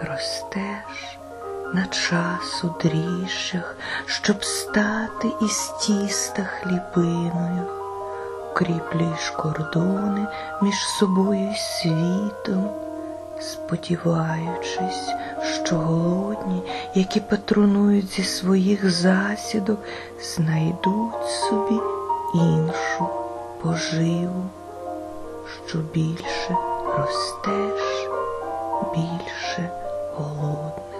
ростеш на часу дріжджах, щоб стати із тіста хлібиною, кріплюєш кордони між собою і світом, сподіваючись, що голодні, які патронують зі своїх засідок, знайдуть собі іншу поживу, що більше ростеш, більше 过